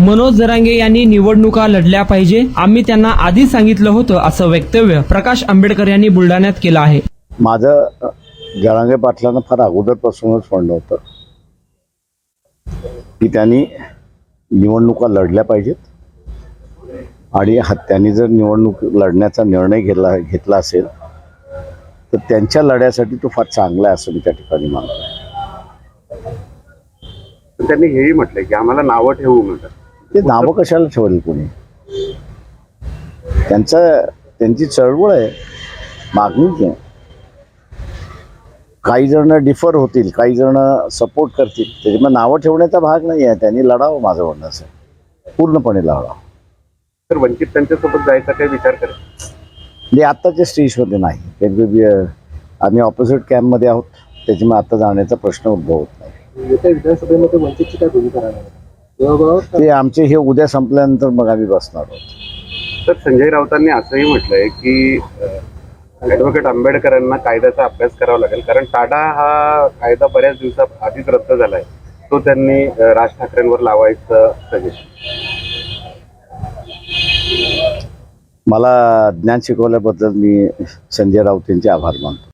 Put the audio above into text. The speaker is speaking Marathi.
मनोज जरांगे यांनी निवडणुका लढल्या पाहिजे. आम्ही त्यांना आधी सांगितलं होतं असं वक्तव्य प्रकाश आंबेडकर यांनी बुलढाण्यात केलं आहे. माझं जरांगे पाटलांना फार अगोदरपासूनच म्हणणं होतं की त्यांनी निवडणुका लढल्या पाहिजेत. आणि त्यांनी जर निवडणूक लढण्याचा निर्णय घेतला घेतला असेल तर त्यांच्या लढ्यासाठी तो फार चांगला आहे असं मी त्या ठिकाणी मानतो. त्यांनी हेही म्हटलंय की आम्हाला नावं ठेवू नका ते नावं कशाला ठेवली कोणी? त्यांचं त्यांची चळवळ आहे. मागणीच आहे काही जण डिफर होतील काही जण सपोर्ट करतील. त्याच्यामुळे नावं ठेवण्याचा भाग नाही आहे. त्यांनी लढावं माझं म्हणणं असं. पूर्णपणे लढावं. तर वंचित त्यांच्यासोबत जायचा काही विचार करेल म्हणजे आत्ताच्या स्टेजमध्ये नाही. we- आम्ही ऑपोजिट कॅम्पमध्ये आहोत. त्याच्यामुळे आता जाण्याचा प्रश्न उद्भवत नाही. येत्या विधानसभेमध्ये वंचितची काय भूमिका राहणार? ते आमचे हे उद्या संपल्यानंतर मग आम्ही बसणार आहोत. तर संजय राऊतांनी असंही म्हटलंय की ऍडव्होकेट आंबेडकरांना कायद्याचा अभ्यास करावा लागेल. कारण टाडा हा कायदा बऱ्याच दिवसा आधीच रद्द झालाय. तो त्यांनी राज ठाकरेंवर लावायचं सजेशन मला ज्ञान शिकवल्याबद्दल मी संजय राऊत यांचे आभार मानतो.